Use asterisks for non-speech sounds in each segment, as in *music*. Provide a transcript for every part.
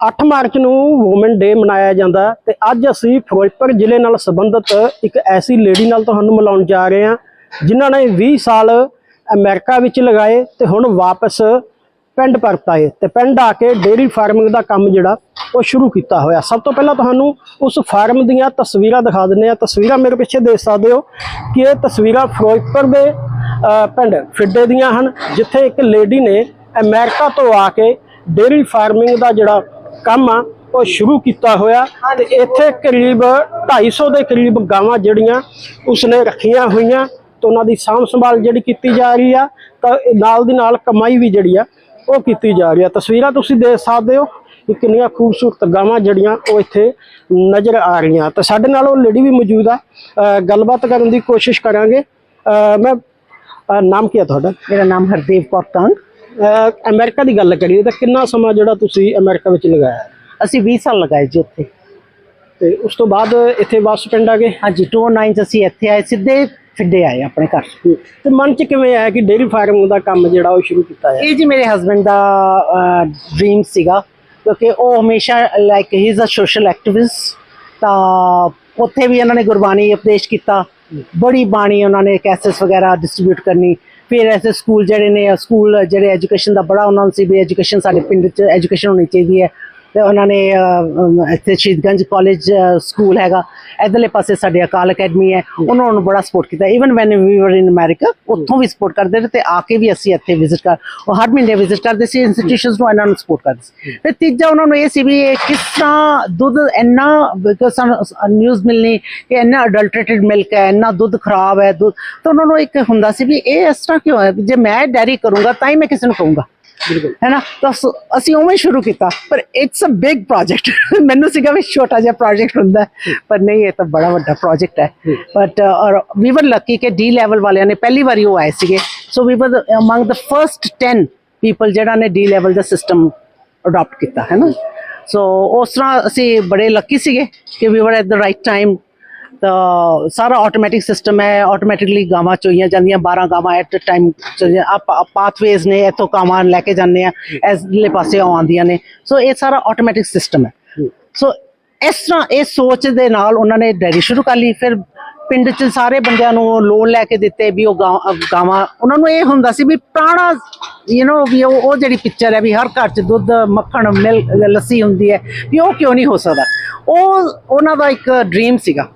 8 March ਨੂੰ woman ਡੇ ਮਨਾਇਆ ਜਾਂਦਾ ਹੈ ਤੇ ਅੱਜ ਅਸੀਂ ਫਿਰੋਜ਼ਪੁਰ ਜ਼ਿਲ੍ਹੇ ਨਾਲ ਸੰਬੰਧਿਤ ਇੱਕ ਐਸੀ ਲੇਡੀ ਨਾਲ ਤੁਹਾਨੂੰ ਮਿਲਾਉਣ ਜਾ ਰਹੇ ਹਾਂ, ਜਿਨ੍ਹਾਂ ਨੇ 20 ਸਾਲ ਅਮਰੀਕਾ ਵਿੱਚ ਲਗਾਏ ਤੇ ਹੁਣ ਵਾਪਸ ਪਿੰਡ ਪਰਤ ਆਏ ਤੇ ਪਿੰਡ ਆ ਕੇ ਡੇਅਰੀ ਫਾਰਮਿੰਗ ਦਾ ਕੰਮ ਜਿਹੜਾ, ਉਹ ਸ਼ੁਰੂ ਕੀਤਾ ਹੋਇਆ। ਸਭ ਤੋਂ ਪਹਿਲਾਂ ਤੁਹਾਨੂੰ ਉਸ ਫਾਰਮ ਦੀਆਂ ਤਸਵੀਰਾਂ ਦਿਖਾ ਦਿੰਦੇ ਆ ਤਸਵੀਰਾਂ ਮੇਰੇ ਪਿੱਛੇ ਦੇਖ ਸਕਦੇ ਹੋ ਕਿ ਇਹ ਤਸਵੀਰਾਂ ਫਿਰੋਜ਼ਪੁਰ ਦੇ ਪਿੰਡ ਫਿੱਡੇ ਦੀਆਂ ਹਨ, ਜਿੱਥੇ ਇੱਕ ਲੇਡੀ ਨੇ ਅਮਰੀਕਾ ਤੋਂ ਆ ਕੇ ਡੇਅਰੀ ਫਾਰਮਿੰਗ ਦਾ ਜਿਹੜਾ ਕੰਮ ਆ ਉਹ ਸ਼ੁਰੂ ਕੀਤਾ ਹੋਇਆ। ਤੇ ਇੱਥੇ ਕਰੀਬ 250 ਦੇ ਕਰੀਬ ਗਾਵਾਂ ਜਿਹੜੀਆਂ ਉਸਨੇ ਰੱਖੀਆਂ ਹੋਈਆਂ ਤੇ ਉਹਨਾਂ ਦੀ ਸਾਂਭ ਸੰਭਾਲ ਜਿਹੜੀ ਕੀਤੀ ਜਾ ਰਹੀ ਆ ਤਾਂ ਨਾਲ ਦੀ ਨਾਲ ਕਮਾਈ ਵੀ ਜਿਹੜੀ ਆ ਉਹ ਕੀਤੀ ਜਾ ਰਹੀ ਆ। ਤਸਵੀਰਾਂ ਤੁਸੀਂ ਦੇਖ ਸਕਦੇ ਹੋ ਕਿ ਕਿੰਨੀਆਂ ਖੂਬਸੂਰਤ ਗਾਵਾਂ ਜਿਹੜੀਆਂ ਉਹ ਇੱਥੇ ਨਜ਼ਰ ਆ ਰਹੀਆਂ। ਤਾਂ ਸਾਡੇ ਨਾਲ ਉਹ ਲੇਡੀ ਵੀ ਮੌਜੂਦ ਆ। ਗੱਲਬਾਤ ਕਰਨ ਦੀ ਕੋਸ਼ਿਸ਼ ਕਰਾਂਗੇ। ਮੈਂ ਨਾਮ ਕੀ ਹੈ ਤੁਹਾਡਾ? ਮੇਰਾ ਨਾਮ ਹਰਦੇਵ ਕੌਰ ਅ, ਅਮਰੀਕਾ ਦੀ ਗੱਲ ਕਰੀਏ ਤਾਂ ਕਿੰਨਾ ਸਮਾਂ ਜਿਹੜਾ ਤੁਸੀਂ ਅਮਰੀਕਾ ਵਿੱਚ ਲਗਾਇਆ? ਅਸੀਂ 20 ਸਾਲ ਲਗਾਏ ਜੀ ਉੱਥੇ। ਤੇ ਉਸ ਤੋਂ ਬਾਅਦ ਇੱਥੇ ਵਾਪਸ ਪਿੰਡ ਆ ਗਏ? ਹਾਂਜੀ 29 ਚ ਅਸੀਂ ਇੱਥੇ ਆਏ ਸਿੱਧੇ ਫਿੱਡੇ ਆਏ ਆਪਣੇ ਘਰ। ਤੇ ਮਨ ਚ ਕਿਵੇਂ ਆਇਆ ਕਿ ਡੇਅਰੀ ਫਾਰਮਿੰਗ ਦਾ ਕੰਮ ਜਿਹੜਾ ਉਹ ਸ਼ੁਰੂ ਕੀਤਾ ਹੈ ਇਹ ਜੀ ਮੇਰੇ ਹਸਬੰਡ ਦਾ ਡ੍ਰੀਮ ਸੀਗਾ ਕਿਉਂਕਿ ਉਹ ਹਮੇਸ਼ਾ like he is a social activist ਤਾਂ ਉੱਥੇ ਵੀ ਇਹਨਾਂ ਨੇ ਗੁਰਬਾਣੀ ਉਪਦੇਸ਼ ਕੀਤਾ। ਬੜੀ ਬਾਣੀ ਉਹਨਾਂ ਨੇ ਕੈਸੇਟਸ ਵਗੈਰਾ ਡਿਸਟ੍ਰੀਬਿਊਟ ਕਰਨੀ। ਫਿਰ ਐਸੇ ਸਕੂਲ ਜਿਹੜੇ ਨੇ, ਸਕੂਲ ਜਿਹੜੇ ਐਜੂਕੇਸ਼ਨ ਦਾ ਬੜਾ ਉਹਨਾਂ ਨੂੰ ਸੀ ਵੀ ਐਜੂਕੇਸ਼ਨ ਸਾਡੇ ਪਿੰਡ 'ਚ ਐਜੂਕੇਸ਼ਨ ਹੋਣੀ ਚਾਹੀਦੀ ਹੈ। ਤੇ ਉਹਨਾਂ ਨੇ ਇੱਥੇ ਸ਼ਹੀਦਗੰਜ ਕਾਲਜ ਸਕੂਲ ਹੈਗਾ। ਇਧਰਲੇ ਪਾਸੇ ਸਾਡੇ ਅਕਾਲ ਅਕੈਡਮੀ ਹੈ। ਉਹਨਾਂ ਨੂੰ ਬੜਾ ਸਪੋਰਟ ਕੀਤਾ। ਇਵਨ ਵੈਨ ਵੀ ਵਰ ਇਨ ਅਮਰੀਕਾ ਉੱਥੋਂ ਵੀ ਸਪੋਰਟ ਕਰਦੇ ਨੇ ਤੇ ਆ ਕੇ ਵੀ ਅਸੀਂ ਇੱਥੇ ਵਿਜ਼ਿਟ ਕਰ ਉਹ ਹਰ ਮਹੀਨੇ ਵਿਜ਼ਿਟ ਕਰਦੇ ਸੀ। ਇੰਸਟੀਟਿਊਸ਼ਨਸ ਨੂੰ ਇਹਨਾਂ ਨੂੰ ਸਪੋਰਟ ਕਰਦੇ ਸੀ। ਫਿਰ ਤੀਜਾ ਉਹਨਾਂ ਨੂੰ ਇਹ ਸੀ ਵੀ ਇਹ ਕਿਸ ਤਰ੍ਹਾਂ ਦੁੱਧ ਇੰਨਾ ਬਿਕਾਜ਼ ਸਾਨੂੰ ਨਿਊਜ਼ ਮਿਲਣੀ ਕਿ ਇੰਨਾ ਅਡਲਟਰੇਟਡ ਮਿਲਕ ਹੈ, ਇੰਨਾ ਦੁੱਧ ਖਰਾਬ ਹੈ, ਦੁੱਧ ਤਾਂ ਉਹਨਾਂ ਨੂੰ ਇੱਕ ਹੁੰਦਾ ਸੀ ਵੀ ਇਹ ਇਸ ਤਰ੍ਹਾਂ ਕਿਉਂ ਹੈ? ਜੇ ਮੈਂ ਡੈਰੀ ਕਰੂੰਗਾ, ਤਾਂ ਹੀ ਮੈਂ ਕਿਸੇ ਨੂੰ ਕਹੂੰਗਾ। ਹੈ ਨਾ? ਤਾਂ ਸ- ਅਸੀਂ ਉਵੇਂ ਸ਼ੁਰੂ ਕੀਤਾ ਪਰ ਇਟਸ ਅ ਬਿਗ ਪ੍ਰੋਜੈਕਟ ਮੈਨੂੰ ਸੀਗਾ ਵੀ ਛੋਟਾ ਜਿਹਾ ਪ੍ਰੋਜੈਕਟ ਹੁੰਦਾ ਪਰ ਨਹੀਂ ਇਹ ਤਾਂ ਬੜਾ ਵੱਡਾ ਪ੍ਰੋਜੈਕਟ ਹੈ। ਬਟ ਔਰ ਵੀ ਵਰ ਲੱਕੀ ਕਿ ਡੀ ਲੈਵਲ ਵਾਲਿਆਂ ਨੇ ਪਹਿਲੀ ਵਾਰੀ ਉਹ ਆਏ ਸੀਗੇ। ਸੋ ਵੀ ਵਰ ਅਮੰਗ ਦ ਫਰਸਟ 10 ਪੀਪਲ ਜਿਹੜਾ ਨੇ ਡੀ ਲੈਵਲ ਦਾ ਸਿਸਟਮ ਅਡਾਪਟ ਕੀਤਾ ਹੈ ਨਾ? ਸੋ ਉਸ ਤਰ੍ਹਾਂ ਅਸੀਂ ਬੜੇ ਲੱਕੀ ਸੀਗੇ ਕਿ ਵੀ ਵਰ ਐਟ ਦ ਰਾਈਟ ਟਾਈਮ ਤਾਂ ਸਾਰਾ ਆਟੋਮੈਟਿਕ ਸਿਸਟਮ ਹੈ ਆਟੋਮੈਟਿਕਲੀ ਗਾਵਾਂ ਚੋਈਆਂ ਜਾਂਦੀਆਂ 12 ਗਾਵਾਂ ਐਟ ਅ ਟਾਈਮ ਪਾਥਵੇਜ਼ ਨੇ, ਇੱਥੋਂ ਗਾਵਾਂ ਲੈ ਕੇ ਜਾਂਦੇ ਆ ਇਸਲੇ ਪਾਸੇ ਆਉਂਦੀਆਂ ਨੇ। ਸੋ ਇਹ ਸਾਰਾ ਆਟੋਮੈਟਿਕ ਸਿਸਟਮ ਹੈ। ਸੋ ਇਸ ਤਰ੍ਹਾਂ ਇਹ ਸੋਚ ਦੇ ਨਾਲ ਉਹਨਾਂ ਨੇ ਡੈਰੀ ਸ਼ੁਰੂ ਕਰ ਲਈ, ਫਿਰ ਪਿੰਡ 'ਚ ਸਾਰੇ ਬੰਦਿਆਂ ਨੂੰ ਲੋਨ ਲੈ ਕੇ ਦਿੱਤੇ ਵੀ ਉਹ ਗਾਂ- ਗਾਵਾਂ, ਉਹਨਾਂ ਨੂੰ ਇਹ ਹੁੰਦਾ ਸੀ ਵੀ ਪੁਰਾਣਾ ਯੂ نو ਵੀ ਉਹ ਉਹ ਜਿਹੜੀ ਪਿਕਚਰ ਹੈ ਵੀ ਹਰ ਘਰ 'ਚ ਦੁੱਧ, ਮੱਖਣ, ਮਿਲ, ਲੱਸੀ ਹੁੰਦੀ ਹੈ, ਵੀ ਉਹ ਕਿਉਂ ਨਹੀਂ ਹੋ ਸਕਦਾ। ਉਹ, ਉਹਨਾਂ ਦਾ ਇੱਕ ਡ੍ਰੀਮ ਸੀਗਾ।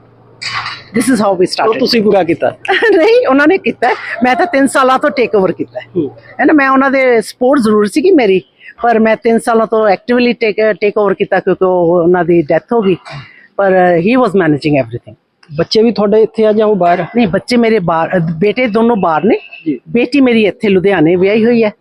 ਦਿਸ ਇਜ਼ ਹਾਊ ਵੀ ਉਹ ਸਟਾਰਟਡ ਤੁਸੀਂ ਪੂਰਾ ਕੀਤਾ *laughs* ਨਹੀਂ ਉਹਨਾਂ ਨੇ ਕੀਤਾ ਹੈ। ਮੈਂ ਤਾਂ 3 ਸਾਲਾਂ ਤੋਂ ਟੇਕ ਓਵਰ ਕੀਤਾ ਹੈ ਹੈ ਨਾ ਮੈਂ ਉਹਨਾਂ ਦੇ ਸਪੋਰਟ ਜ਼ਰੂਰ ਸੀਗੀ ਮੇਰੀ ਪਰ ਮੈਂ 3 ਸਾਲਾਂ ਤੋਂ ਐਕਟਿਵਲੀ ਟੇਕ ਟੇਕ ਓਵਰ ਕੀਤਾ ਕਿਉਂਕਿ ਉਹ ਉਹਨਾਂ ਦੀ ਡੈਥ ਹੋ ਗਈ ਪਰ ਹੀ ਵਾਸ ਮੈਨੇਜਿੰਗ एवरीथिंग ਬੱਚੇ ਵੀ ਤੁਹਾਡੇ ਇੱਥੇ ਆ ਜਾਂ ਉਹ ਬਾਹਰ ਆ? ਨਹੀਂ ਬੱਚੇ ਮੇਰੇ ਬਾਹਰ ਅ, ਬੇਟੇ ਦੋਨੋਂ ਬਾਹਰ ਨੇ ਜੀ। ਬੇਟੀ ਮੇਰੀ ਇੱਥੇ ਲੁਧਿਆਣੇ ਵਿਆਹੀ ਹੋਈ ਹੈ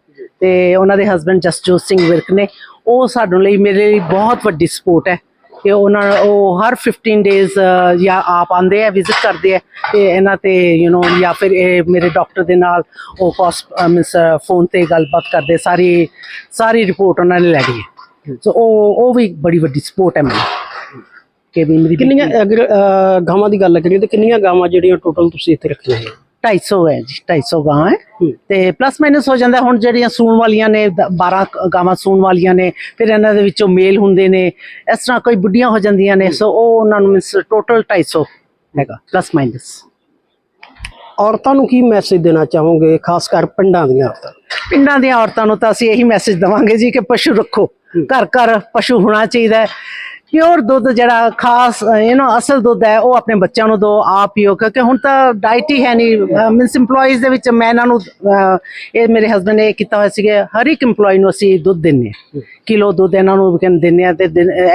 ਤੇ ਉਹਨਾਂ ਦੇ ਹਸਬੰਡ ਜਸਜੋਤ ਸਿੰਘ ਵਿਰਕ ਨੇ ਉਹ ਸਾਡੇ ਲਈ ਮੇਰੇ ਲਈ ਬਹੁਤ ਵੱਡੀ ਸਪੋਰਟ ਹੈ ਕਿ ਉਹਨਾਂ ਉਹ ਹਰ 15 ਡੇਜ਼ ਜਾਂ ਆਪ ਆਉਂਦੇ ਆ ਵਿਜ਼ਿਟ ਕਰਦੇ ਆ ਤੇ ਇਹਨਾਂ ਤੇ ਯੂ نو ਜਾਂ ਫਿਰ ਇਹ ਮੇਰੇ ਡਾਕਟਰ ਦੇ ਨਾਲ ਉਹ ਮਿਸ ਫੋਨ ਤੇ ਗੱਲਬਾਤ ਕਰਦੇ ਸਾਰੀ ਸਾਰੀ ਰਿਪੋਰਟ ਉਹਨਾਂ ਨੇ ਲੈ ਲਈ। ਸੋ ਉਹ ਉਹ ਵੀ ਬੜੀ ਵੱਡੀ ਸਪੋਰਟ ਹੈ ਮੈਨੂੰ ਕਿ ਵੀ ਮੇਰੀ ਕਿੰਨੀਆਂ ਅਗਰ ਗਾਵਾਂ ਦੀ ਗੱਲ ਕਰੀਏ ਤਾਂ ਕਿੰਨੀਆਂ ਗਾਵਾਂ ਜਿਹੜੀਆਂ ਟੋਟਲ ਤੁਸੀਂ ਇੱਥੇ ਰੱਖੀਆਂ ਹੈ 250 ਹੈ ਜੀ 250 ਗਾਂ ਹੈ। ਤੇ ਪਲੱਸ ਮਾਈਨਸ ਹੋ ਜਾਂਦਾ ਹੁਣ ਜਿਹੜੀਆਂ ਸੂਣ ਵਾਲੀਆਂ ਨੇ ਦ- 12 ਕ- ਗਾਵਾਂ ਸੂਣ ਵਾਲੀਆਂ ਨੇ ਫਿਰ ਇਹਨਾਂ ਦੇ ਵਿੱਚੋਂ ਮੇਲ ਹੁੰਦੇ ਨੇ ਇਸ ਤਰ੍ਹਾਂ ਕੋਈ ਬੁੱਢੀਆਂ ਹੋ ਜਾਂਦੀਆਂ ਨੇ ਸੋ ਉਹ ਉਹਨਾਂ ਨੂੰ ਮਿਸ ਟੋਟਲ 250 ਹੈਗਾ ਪਲੱਸ ਮਾਈਨਸ ਔਰਤਾਂ ਨੂੰ ਕੀ ਮੈਸੇਜ ਦੇਣਾ ਚਾਹੋਗੇ ਖਾਸ ਕਰ ਪਿੰਡਾਂ ਦੀਆਂ ਔਰਤਾਂ ਪਿੰਡਾਂ ਦੀਆਂ ਔਰਤਾਂ ਨੂੰ ਤਾਂ ਅਸੀਂ ਇਹੀ ਮੈਸੇਜ ਦਵਾਂਗੇ ਜੀ ਕਿ ਪਸ਼ੂ ਰੱਖੋ। ਘਰ ਘਰ ਪਸ਼ੂ ਹੋਣਾ ਚਾਹੀਦਾ ਹੈ। ਪਿਓਰ ਦੁੱਧ ਜਿਹੜਾ ਖਾਸ ਯੂ نو ਅਸਲ ਦੁੱਧ ਹੈ, ਉਹ ਆਪਣੇ ਬੱਚਿਆਂ ਨੂੰ ਦਿਓ, ਆਪ ਪੀਓ ਕਿਉਂਕਿ ਹੁਣ ਤਾਂ ਡਾਈਟ ਹੀ ਹੈ ਨਹੀਂ। ਮਿਨਸ EMPLOYEES ਦੇ ਵਿੱਚ ਮੈਂ ਇਹਨਾਂ ਨੂੰ ਇਹ ਮੇਰੇ ਹਸਬੰਡ ਨੇ ਇਹ ਕੀਤਾ ਹੋਇਆ ਸੀਗਾ, ਹਰ ਇੱਕ EMPLOYE ਨੂੰ ਅਸੀਂ ਦੁੱਧ ਦਿੰਨੇ ਆ ਕਿਲੋ ਦੁੱਧ ਇਹਨਾਂ ਨੂੰ ਕਹਿੰਦੇ ਦਿੰਨੇ ਆ ਤੇ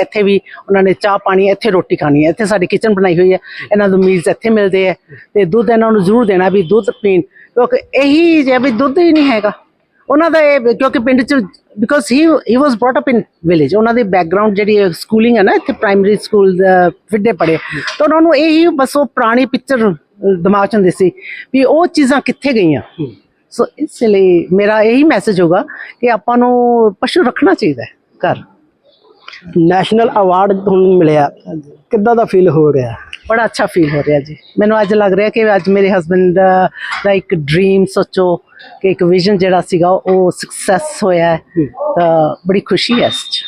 ਇੱਥੇ ਵੀ ਉਹਨਾਂ ਨੇ ਚਾਹ ਪਾਣੀ, ਇੱਥੇ ਰੋਟੀ ਖਾਣੀ ਹੈ, ਇੱਥੇ ਸਾਡੀ ਕਿਚਨ ਬਣਾਈ ਹੋਈ ਹੈ, ਇਹਨਾਂ ਨੂੰ ਮੀਲਸ ਇੱਥੇ ਮਿਲਦੇ ਆ ਤੇ ਦੁੱਧ ਇਹਨਾਂ ਨੂੰ ਜ਼ਰੂਰ ਦੇਣਾ ਵੀ ਦੁੱਧ ਪੀਣ, ਕਿਉਂਕਿ ਇਹੀ ਜੇ ਵੀ ਦੁੱਧ ਹੀ ਨਹੀਂ ਹੈਗਾ। ਉਹਨਾਂ ਦਾ ਇਹ, ਕਿਉਂਕਿ ਪਿੰਡ ਚ because he he was brought up in village ਉਹਨਾਂ ਦੀ ਬੈਕਗ੍ਰਾਉਂਡ ਜਿਹੜੀ ਸਕੂਲਿੰਗ ਹੈ ਨਾ ਇੱਥੇ ਪ੍ਰਾਇਮਰੀ ਸਕੂਲ ਫਿੱਡੇ ਪੜੇ ਤਾਂ ਉਹਨਾਂ ਨੂੰ ਇਹੀ ਬਸ ਉਹ ਪੁਰਾਣੀ ਪਿਕਚਰ ਦਿਮਾਗ ਚ ਹੁੰਦੀ ਸੀ ਵੀ ਉਹ ਚੀਜ਼ਾਂ ਕਿੱਥੇ ਗਈਆਂ ਸੋ ਇਸ ਲਈ ਮੇਰਾ ਇਹੀ ਮੈਸੇਜ ਹੋਗਾ ਕਿ ਆਪਾਂ ਨੂੰ ਪਸ਼ੂ ਰੱਖਣਾ ਚਾਹੀਦਾ ਹੈ ਘਰ ਨੈਸ਼ਨਲ ਅਵਾਰਡ ਤੁਹਾਨੂੰ ਮਿਲਿਆ ਕਿੱਦਾਂ ਦਾ ਫੀਲ ਹੋ ਰਿਹਾ ਬੜਾ ਅੱਛਾ ਫੀਲ ਹੋ ਰਿਹਾ ਜੀ। ਮੈਨੂੰ ਅੱਜ ਲੱਗ ਰਿਹਾ ਕਿ ਅੱਜ ਮੇਰੇ ਹਸਬੰਡ ਦਾ ਇੱਕ ਡ੍ਰੀਮ ਸੋਚੋ ਕਿ ਇੱਕ ਵਿਜ਼ਨ ਜਿਹੜਾ ਸੀਗਾ ਉਹ ਸਕਸੈਸ ਹੋਇਆ ਹੈ। ਤਾਂ ਬੜੀ ਖੁਸ਼ੀ ਹੈ ਇਸ 'ਚ।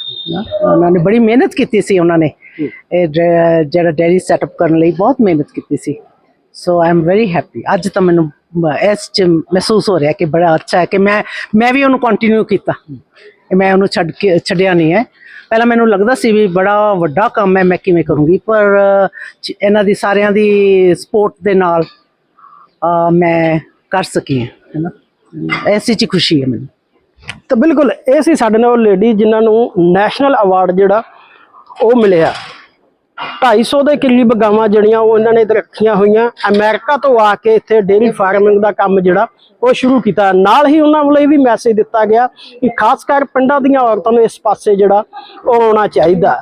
ਉਹਨਾਂ ਨੇ ਬੜੀ ਮਿਹਨਤ ਕੀਤੀ ਸੀ ਉਹਨਾਂ ਨੇ। ਇਹ ਜਿਹੜਾ ਡੈਰੀ ਸੈਟਅਪ ਕਰਨ ਲਈ ਬਹੁਤ ਮਿਹਨਤ ਕੀਤੀ ਸੀ। So I am very happy ਅੱਜ ਤਾਂ ਮੈਨੂੰ ਇਸ ਚ ਮਹਿਸੂਸ ਹੋ ਰਿਹਾ ਕਿ ਬੜਾ ਅੱਛਾ ਹੈ ਕਿ ਮੈਂ ਮੈਂ ਵੀ ਉਹਨੂੰ ਕੰਟੀਨਿਊ ਕੀਤਾ। ਮੈਂ ਉਹਨੂੰ ਛੱਡ ਕੇ ਛੱਡਿਆ ਨਹੀਂ ਹੈ। ਪਹਿਲਾਂ ਮੈਨੂੰ ਲੱਗਦਾ ਸੀ ਵੀ ਬੜਾ ਵੱਡਾ ਕੰਮ ਹੈ ਮੈਂ ਕਿਵੇਂ ਕਰੂੰਗੀ, ਪਰ ਇਹਨਾਂ ਦੀ ਸਾਰਿਆਂ ਦੀ ਸਪੋਰਟ ਦੇ ਨਾਲ ਮੈਂ ਕਰ ਸਕੀ ਹਾਂ, ਹੈ ਨਾ? ਐਸੀ ਚ ਖੁਸ਼ੀ ਹੈ ਮੈਨੂੰ। ਤਾਂ ਬਿਲਕੁਲ, ਇਹ ਸੀ ਸਾਡੇ ਨਾਲ ਉਹ ਲੇਡੀ ਜਿਨ੍ਹਾਂ ਨੂੰ ਨੈਸ਼ਨਲ ਅਵਾਰਡ ਜਿਹੜਾ ਉਹ ਮਿਲਿਆ। 250 ਦੇ ਕਰੀਬ ਗਾਵਾਂ ਜਿਹੜੀਆਂ ਉਹ ਇਹਨਾਂ ਨੇ ਰੱਖੀਆਂ ਹੋਈਆਂ। ਅਮਰੀਕਾ ਤੋਂ ਆ ਕੇ ਇੱਥੇ ਡੇਅਰੀ ਫਾਰਮਿੰਗ ਦਾ ਕੰਮ ਜਿਹੜਾ, ਉਹ ਸ਼ੁਰੂ ਕੀਤਾ। ਨਾਲ ਹੀ ਉਹਨਾਂ ਵੱਲੋਂ ਇਹ ਵੀ ਮੈਸੇਜ ਦਿੱਤਾ ਗਿਆ ਕਿ ਖਾਸ ਕਰ ਪਿੰਡਾਂ ਦੀਆਂ ਔਰਤਾਂ ਨੂੰ ਇਸ ਪਾਸੇ ਜਿਹੜਾ ਉਹ ਆਉਣਾ ਚਾਹੀਦਾ।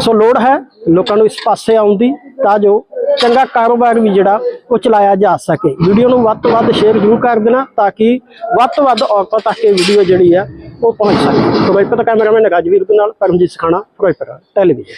ਸੋ ਲੋੜ ਹੈ ਲੋਕਾਂ ਨੂੰ ਇਸ ਪਾਸੇ ਆਉਣ ਦੀ, ਤਾਂ ਜੋ ਚੰਗਾ ਕਾਰੋਬਾਰ ਵੀ ਜਿਹੜਾ ਉਹ ਚਲਾਇਆ ਜਾ ਸਕੇ। ਵੀਡੀਓ ਨੂੰ ਵੱਧ ਤੋਂ ਵੱਧ ਸ਼ੇਅਰ ਜ਼ਰੂਰ ਕਰ ਦੇਣਾ ਤਾਂ ਕਿ ਵੱਧ ਤੋਂ ਵੱਧ ਔਰਤਾਂ ਤੱਕ ਇਹ ਵੀਡੀਓ ਜਿਹੜੀ ਹੈ ਉਹ ਪਹੁੰਚ ਸਕੇ। ਫਿਰੋਜ਼ਪੁਰ ਦਾ ਕੈਮਰਾਮੈਨ ਰਾਜਵੀਰ ਦੇ ਨਾਲ ਪਰਮਜੀਤ ਸਖਾਣਾ, ਫਿਰੋਜ਼ਪੁਰ ਟੈਲੀਵਿਜ਼ਨ